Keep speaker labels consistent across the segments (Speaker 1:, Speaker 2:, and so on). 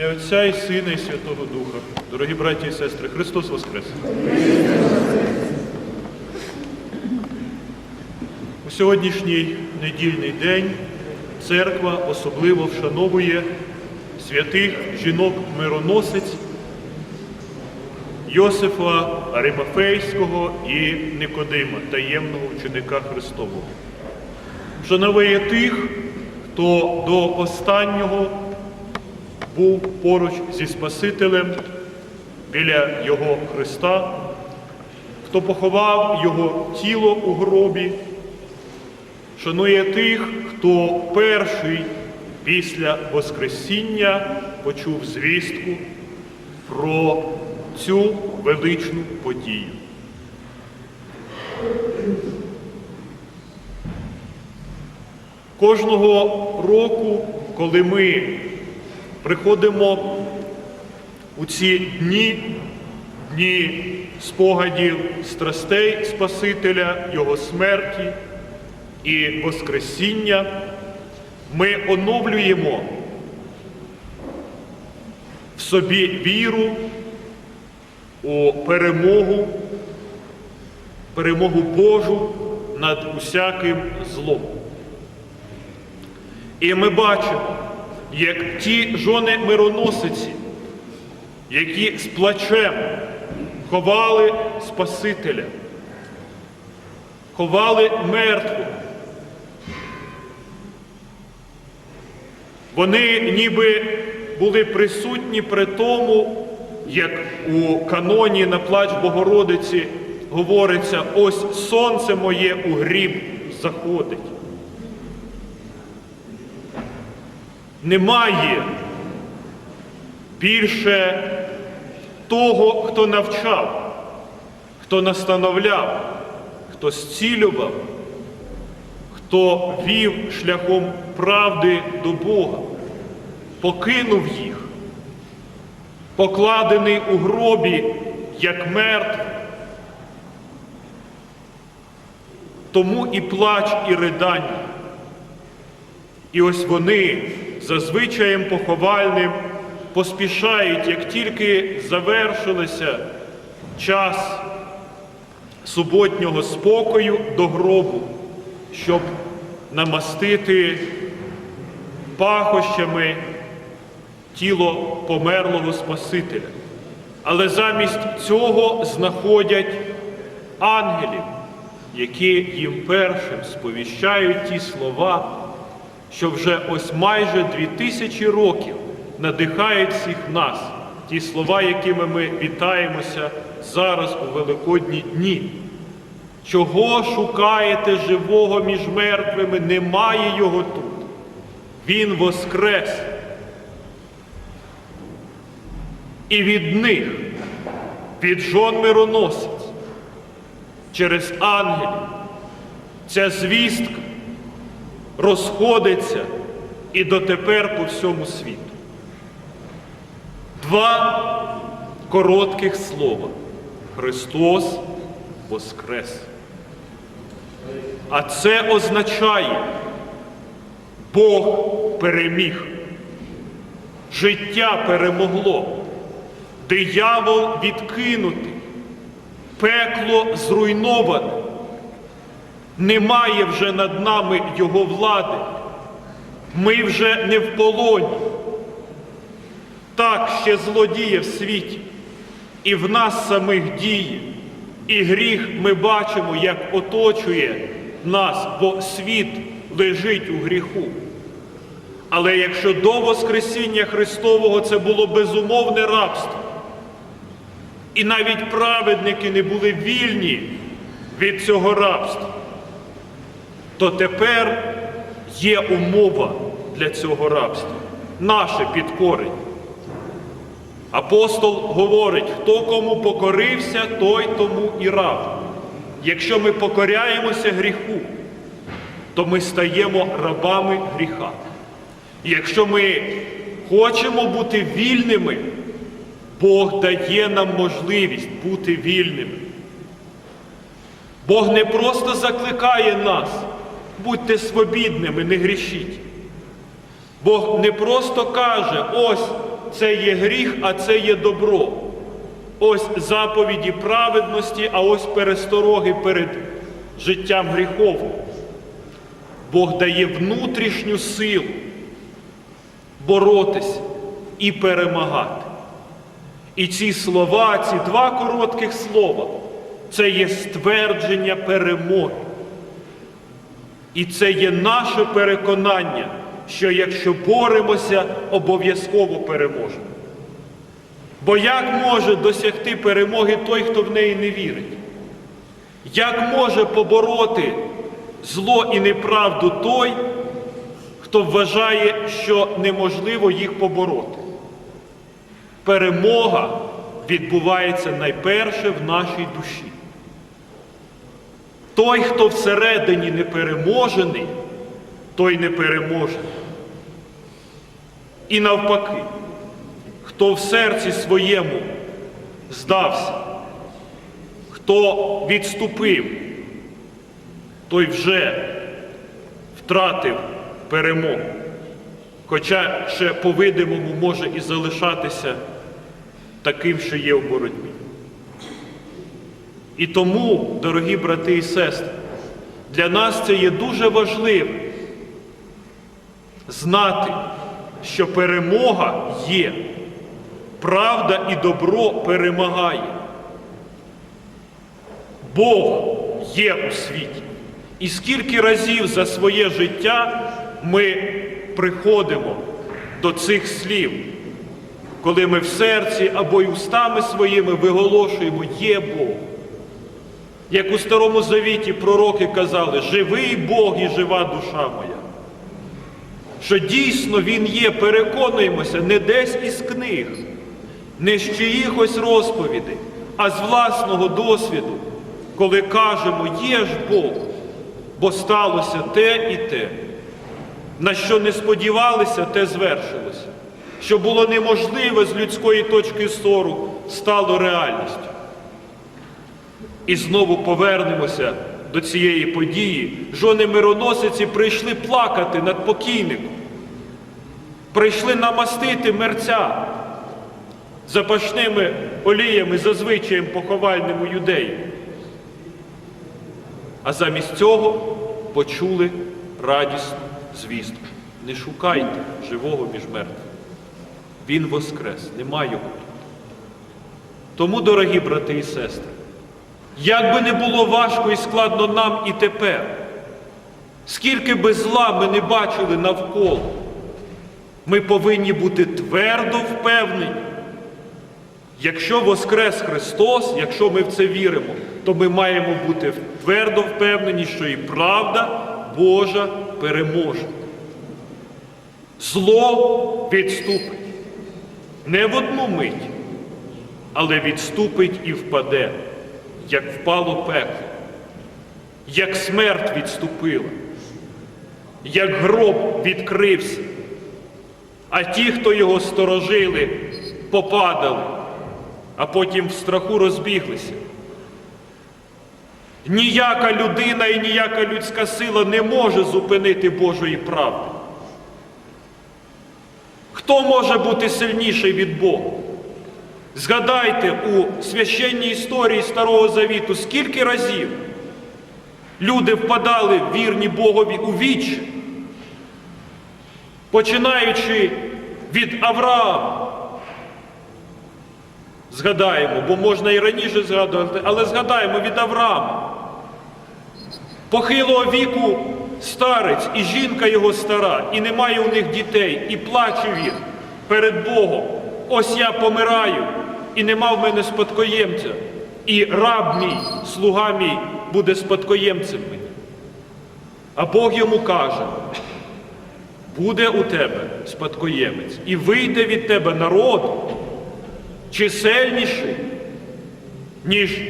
Speaker 1: ім'я Отця і Сина, і Святого Духа. Дорогі браті і сестри, Христос Воскрес! У сьогоднішній недільний день церква особливо вшановує святих жінок-мироносець Йосифа Аримафейського і Никодима, таємного ученика Христового. Вшановує тих, хто до останнього був поруч зі Спасителем біля Його Христа, хто поховав Його тіло у гробі, шанує тих, хто перший після Воскресіння почув звістку про цю величну подію. Кожного року, коли ми приходимо у ці дні, дні спогадів страстей Спасителя, Його смерті і Воскресіння, ми оновлюємо в собі віру у перемогу, перемогу Божу над усяким злом. І ми бачимо, як ті жони мироносиці, які з плачем ховали Спасителя, ховали мертвого. Вони ніби були присутні при тому, як у каноні на плач Богородиці говориться, ось сонце моє у гріб заходить. Немає більше того, хто навчав, хто настановляв, хто зцілював, хто вів шляхом правди до Бога, покинув їх, покладений у гробі як мертвий. Тому і плач, і ридання. І ось вони за звичаєм поховальним поспішають, як тільки завершилося час суботнього спокою до гробу, щоб намастити пахощами тіло померлого Спасителя. Але замість цього знаходять ангелів, які їм першим сповіщають ті слова, що вже ось майже дві тисячі років надихають всіх нас, ті слова, якими ми вітаємося зараз у Великодні дні. Чого шукаєте живого між мертвими? Немає його тут. Він воскрес. І від них, від жон мироносець, через ангелів, ця звістка розходиться і дотепер по всьому світу. Два коротких слова. Христос Воскрес. А це означає, Бог переміг. Життя перемогло, диявол відкинутий, пекло зруйноване. Немає вже над нами Його влади. Ми вже не в полоні. Так ще злодіє в світі, і в нас самих діє. І гріх ми бачимо, як оточує нас, бо світ лежить у гріху. Але якщо до Воскресіння Христового це було безумовне рабство, і навіть праведники не були вільні від цього рабства, то тепер є умова для цього рабства, наше підкорення. Апостол говорить, хто кому покорився, той тому і раб. Якщо ми покоряємося гріху, то ми стаємо рабами гріха. Якщо ми хочемо бути вільними, Бог дає нам можливість бути вільними. Бог не просто закликає нас, будьте свобідними, не грішіть. Бог не просто каже, ось це є гріх, а це є добро. Ось заповіді праведності, а ось перестороги перед життям гріховим. Бог дає внутрішню силу боротися і перемагати. І ці слова, ці два коротких слова, це є ствердження перемоги. І це є наше переконання, що якщо боремося, обов'язково переможемо. Бо як може досягти перемоги той, хто в неї не вірить? Як може побороти зло і неправду той, хто вважає, що неможливо їх побороти? Перемога відбувається найперше в нашій душі. Той, хто всередині не переможений, той не переможений. І навпаки, хто в серці своєму здався, хто відступив, той вже втратив перемогу. Хоча ще по-видимому може і залишатися таким, що є в боротьбі. І тому, дорогі брати і сестри, для нас це є дуже важливо знати, що перемога є, правда і добро перемагає. Бог є у світі. І скільки разів за своє життя ми приходимо до цих слів, коли ми в серці або й устами своїми виголошуємо є Бог. Як у Старому Завіті пророки казали, живий Бог і жива душа моя. Що дійсно Він є, переконуємося, не десь із книг, не з чиїхось розповідей, а з власного досвіду, коли кажемо, є ж Бог, бо сталося те і те. На що не сподівалися, те звершилося. Що було неможливе з людської точки зору, стало реальністю. І знову повернемося до цієї події. Жони мироносиці прийшли плакати над покійником, прийшли намастити мерця запашними оліями за звичаєм поховальним у юдеї. А замість цього почули радісну звістку. Не шукайте живого між мертвими. Він воскрес, нема його. Тому, дорогі брати і сестри, як би не було важко і складно нам і тепер, скільки би зла ми не бачили навколо, ми повинні бути твердо впевнені. Якщо Воскрес Христос, якщо ми в це віримо, то ми маємо бути твердо впевнені, що і правда Божа переможе. Зло відступить не в одну мить, але відступить і впаде, як впало пекло, як смерть відступила, як гроб відкрився, а ті, хто його сторожили, попадали, а потім в страху розбіглися. Ніяка людина і ніяка людська сила не може зупинити Божої правди. Хто може бути сильніший від Бога? Згадайте у священній історії Старого Завіту, скільки разів люди впадали вірні Богові у віч, починаючи від Авраама. Згадаємо, бо можна і раніше згадувати, але згадаємо від Авраама. Похилого віку старець і жінка його стара, і немає у них дітей, і плаче він перед Богом. Ось я помираю, і нема в мене спадкоємця. І раб мій, слуга мій, буде спадкоємцем мені. А Бог йому каже, буде у тебе спадкоємець, і вийде від тебе народ чисельніший, ніж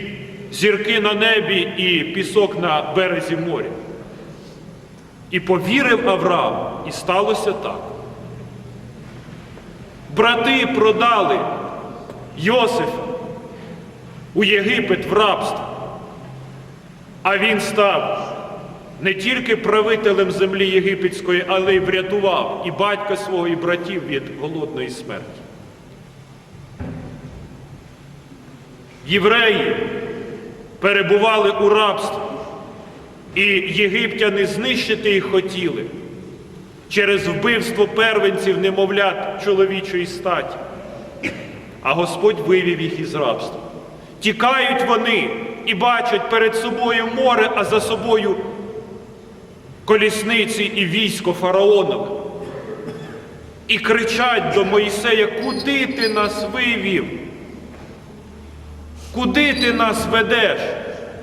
Speaker 1: зірки на небі і пісок на березі моря. І повірив Авраам, і сталося так. Брати продали Йосиф у Єгипет в рабство. А він став не тільки правителем землі Єгипетської, але й врятував і батька свого, і братів від голодної смерті. Євреї перебували у рабстві, і єгиптяни знищити їх хотіли через вбивство первенців немовлят чоловічої статі. А Господь вивів їх із рабства. Тікають вони і бачать перед собою море, а за собою колісниці і військо фараонове. І кричать до Моїсея, куди ти нас вивів? Куди ти нас ведеш?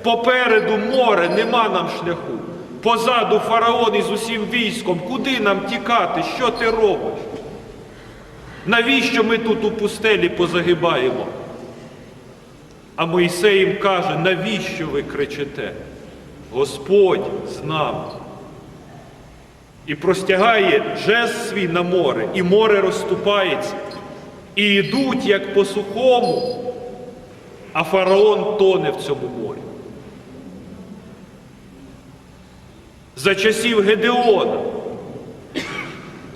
Speaker 1: Попереду море, нема нам шляху. Позаду фараон із усім військом. Куди нам тікати? Що ти робиш? Навіщо ми тут у пустелі позагибаємо? А Мойсей їм каже, навіщо ви кричите? Господь з нами. І простягає жест свій на море, і море розступається, і йдуть, як по сухому, а фараон тоне в цьому морі. За часів Гедеона,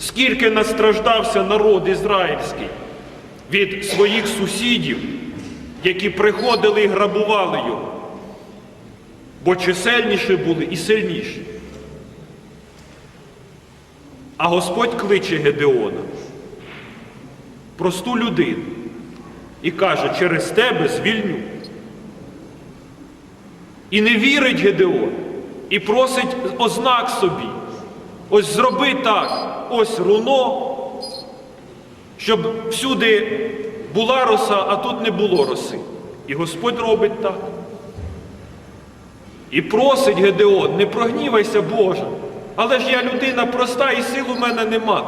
Speaker 1: скільки настраждався народ ізраїльський від своїх сусідів, які приходили і грабували його, бо чисельніші були і сильніші. А Господь кличе Гедеона, просту людину, і каже, через тебе звільню. І не вірить Гедеон, і просить ознак собі. Ось зроби так, ось руно, щоб всюди була роса, а тут не було роси. І Господь робить так. І просить Гедеон, не прогнівайся, Боже. Але ж я людина проста і сил у мене нема.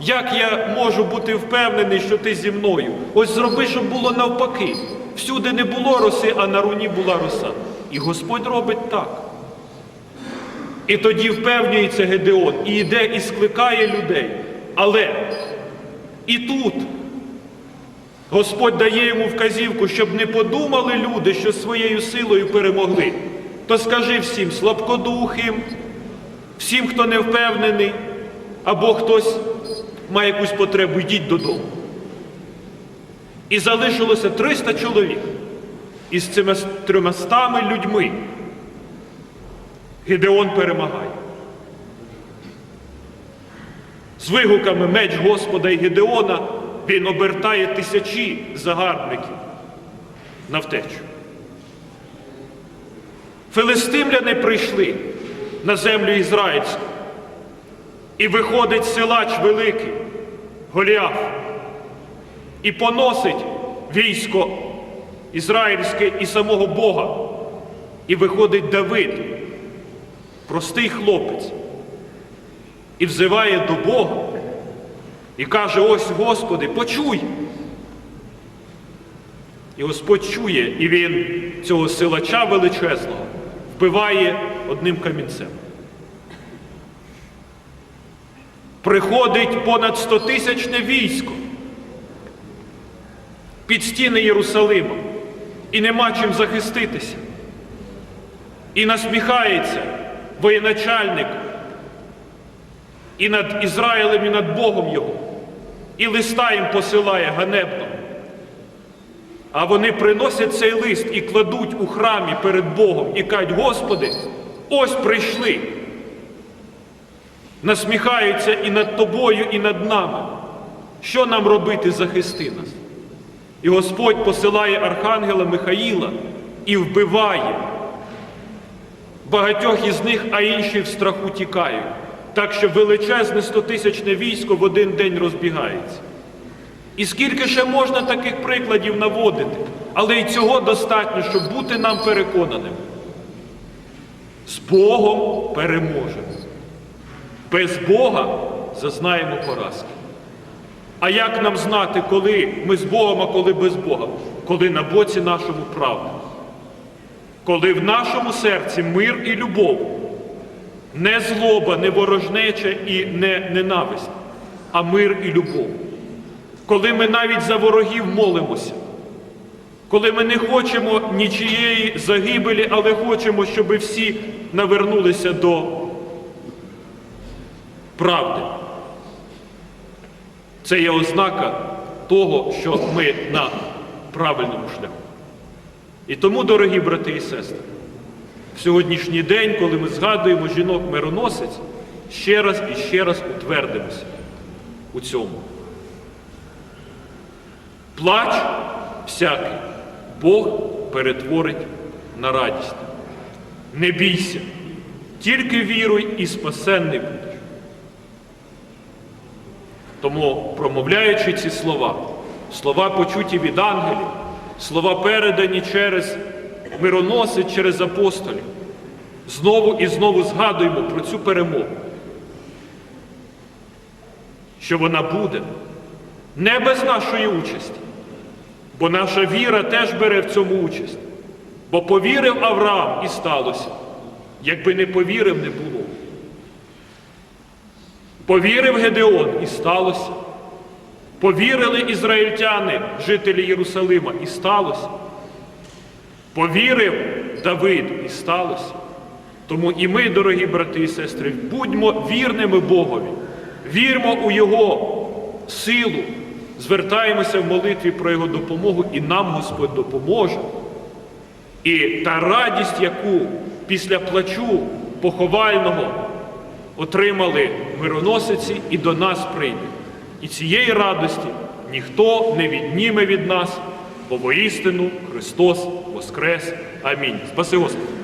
Speaker 1: Як я можу бути впевнений, що ти зі мною? Ось зроби, щоб було навпаки. Всюди не було роси, а на руні була роса. І Господь робить так. І тоді впевнюється Гедеон, і йде і скликає людей. Але і тут Господь дає йому вказівку, щоб не подумали люди, що своєю силою перемогли. То скажи всім слабкодухим, всім, хто не впевнений, або хтось має якусь потребу, йдіть додому. І залишилося 300 чоловік із цими тримастами людьми. Гедеон перемагає. З вигуками меч Господа і Гедеона він обертає тисячі загарбників на втечу. Филистимляни прийшли на землю ізраїльську. І виходить силач великий, Голіаф, і поносить військо ізраїльське і самого Бога. І виходить Давид, простий хлопець, і взиває до Бога і каже: ось, Господи, почуй. І Господь чує, і він цього силача величезного вбиває одним камінцем. Приходить понад стотисячне військо під стіни Єрусалима, і нема чим захиститися. І насміхається воєначальник і над Ізраїлем, і над Богом його, і листа їм посилає ганебно. А вони приносять цей лист і кладуть у храмі перед Богом і кажуть, Господи, ось прийшли. Насміхаються і над тобою, і над нами. Що нам робити, захисти нас? І Господь посилає архангела Михаїла і вбиває багатьох із них, а інші в страху тікають. Так що величезне стотисячне військо в один день розбігається. І скільки ще можна таких прикладів наводити, але й цього достатньо, щоб бути нам переконаним. З Богом переможемо. Без Бога зазнаємо поразки. А як нам знати, коли ми з Богом, а коли без Бога? Коли на боці нашому правда. Коли в нашому серці мир і любов, не злоба, не ворожнеча і не ненависть, а мир і любов. Коли ми навіть за ворогів молимося, коли ми не хочемо нічієї загибелі, але хочемо, щоб всі навернулися до правди. Це є ознака того, що ми на правильному шляху. І тому, дорогі брати і сестри, в сьогоднішній день, коли ми згадуємо жінок мироносець, ще раз і ще раз утвердимося у цьому. Плач всякий Бог перетворить на радість. Не бійся, тільки віруй і спасенний будеш. Тому, промовляючи ці слова, слова почуті від ангелів, слова передані через мироносить, через апостолів, знову і знову згадуємо про цю перемогу, що вона буде не без нашої участі, бо наша віра теж бере в цьому участь. Бо повірив Авраам і сталося, якби не повірив, не було. Повірив Гедеон і сталося. Повірили ізраїльтяни, жителі Єрусалима, і сталося. Повірив Давид і сталося. Тому і ми, дорогі брати і сестри, будьмо вірними Богові, вірмо у Його силу, звертаємося в молитві про Його допомогу, і нам Господь допоможе. І та радість, яку після плачу поховального отримали мироносиці, і до нас прийде. І цієї радості ніхто не відніме від нас, бо воістину Христос Воскрес. Амінь. Спаси Господи!